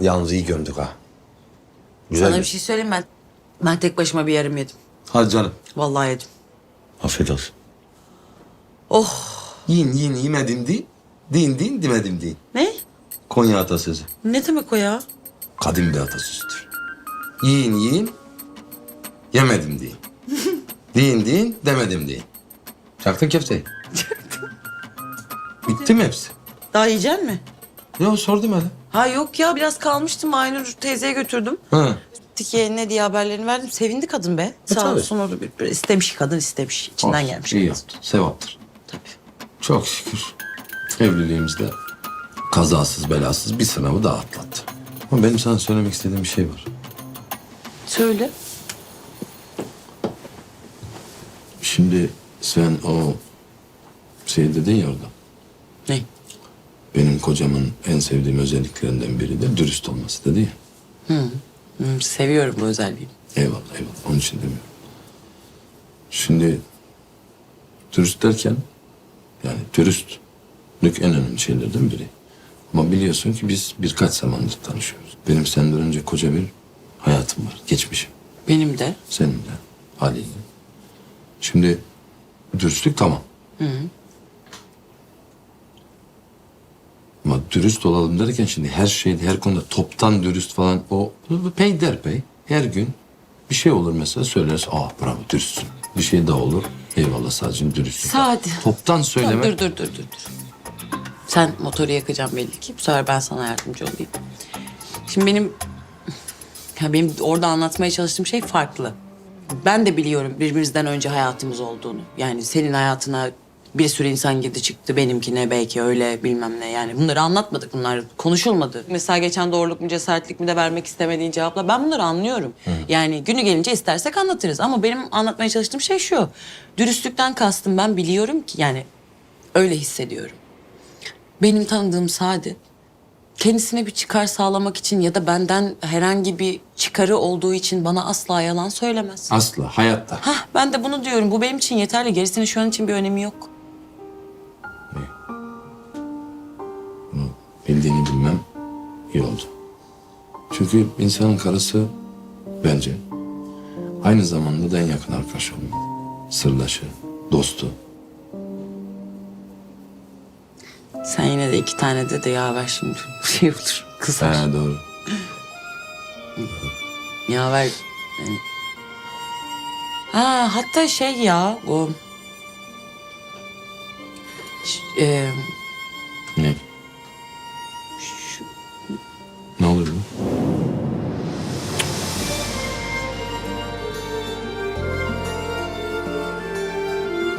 Yalnız iyi gömdük ha. Güzel. Sana bir şey söyleyeyim ben. Ben tek başıma bir yarım yedim. Hadi canım. Vallahi yedim. Afiyet olsun. Oh. Yiyin yiyin yemedim değil. Din din demedim değil. Ne? Konya atasözü. Ne demek o ya? Kadim bir atasözüdür. Yiyin yiyin. Yemedim deyin. deyin deyin demedim deyin. Çaktın köfteyi. Çaktım. Bitti mi hepsi? Daha yiyecek mi? Yok sordum hele. Ha yok ya biraz kalmıştım. Aynur teyzeye götürdüm. Ha. Dikiye ne diye haberlerini verdim. Sevindi kadın be. E, Sağ tabii. olsun o da bir, bir istemiş kadın istemiş. İçinden Olsun, gelmiş. İyi yaptın. Sevaptır. Tabii. Çok şükür. Evliliğimizde kazasız belasız bir sınavı daha atlattı. Ama benim sana söylemek istediğim bir şey var. Söyle. Şimdi sen o şey dedin ya orada. Ne? Benim kocamın en sevdiğim özelliklerinden biri de dürüst olması dedi ya. Hı, seviyorum bu özelliği. Eyvallah eyvallah. Onun için demiyorum. Şimdi dürüst derken yani dürüstlük en önemli şeylerden biri. Ama biliyorsun ki biz birkaç zamandır tanışıyoruz. Benim senden önce koca bir hayatım var, geçmişim. Benim de. Senin de haliyle. Şimdi dürüstlük tamam. Ama dürüst olalım derken şimdi her şeyde her konuda toptan dürüst falan o peyderpey her gün bir şey olur mesela söylersin. Aa bravo dürüstsün. Bir şey daha olur. Eyvallah sadece dürüstsün. Sade. Toptan söyleme. Dur dur dur dur. dur. Sen motoru yakacaksın belli ki. Bu sefer ben sana yardımcı olayım. Şimdi benim... Ya benim orada anlatmaya çalıştığım şey farklı. Ben de biliyorum birbirimizden önce hayatımız olduğunu. Yani senin hayatına bir sürü insan girdi çıktı. Benimkine belki öyle bilmem ne. Yani bunları anlatmadık. Bunlar konuşulmadı. Mesela geçen doğruluk mu cesaretlik mi de vermek istemediğin cevapla. Ben bunları anlıyorum. Yani günü gelince istersek anlatırız. Ama benim anlatmaya çalıştığım şey şu. Dürüstlükten kastım ben biliyorum ki yani öyle hissediyorum. Benim tanıdığım Sadi kendisine bir çıkar sağlamak için ya da benden herhangi bir çıkarı olduğu için bana asla yalan söylemez. Asla hayatta. Hah ben de bunu diyorum. Bu benim için yeterli. Gerisinin şu an için bir önemi yok. Bildiğini bilmem iyi oldu. Çünkü insanın karısı bence aynı zamanda da en yakın arkadaş olmalı. Sırdaşı, dostu. Sen yine de iki tane de de yaver şimdi. Şey olur. Kızar. Ha, doğru. Yaver. Yani. Ha hatta şey ya. Ş- e,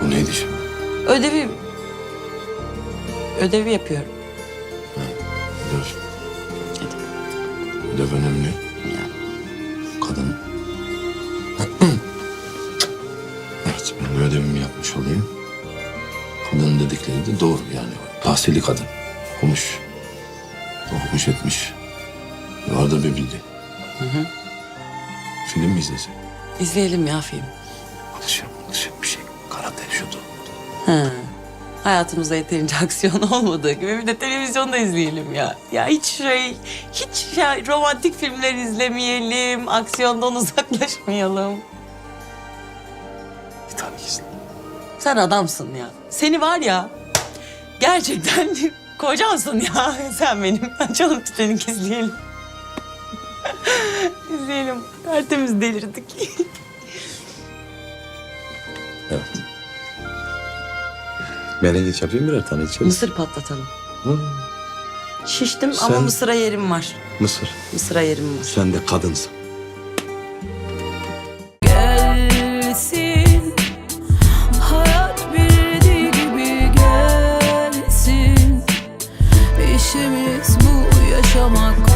Bu neydi şimdi? ödevi... Ödevi yapıyorum. Ödev. Hadi. Ödev önemli. Ya. Kadın. evet ben de ödevimi yapmış olayım. Kadının dedikleri de doğru yani. Tahsili kadın. Okumuş. Okumuş etmiş. Vardır bir bildiği. Film mi izlesek? İzleyelim ya film. Akşam, Hayatımızda yeterince aksiyon olmadığı gibi bir de televizyonda izleyelim ya. Ya hiç şey, hiç ya romantik filmler izlemeyelim, aksiyondan uzaklaşmayalım. Bir tane izle. Sen adamsın ya. Seni var ya, gerçekten kocansın ya sen benim. Açalım Titanic izleyelim. izleyelim. Tertemiz delirdik. Merengeç yapayım birer tane içelim. Mısır patlatalım. Hı. Şiştim ama Sen- mısıra yerim var. Mısır. Mısıra yerim var. Sen de kadınsın. gelsin Hayat bildiği gibi gelsin İşimiz bu yaşamak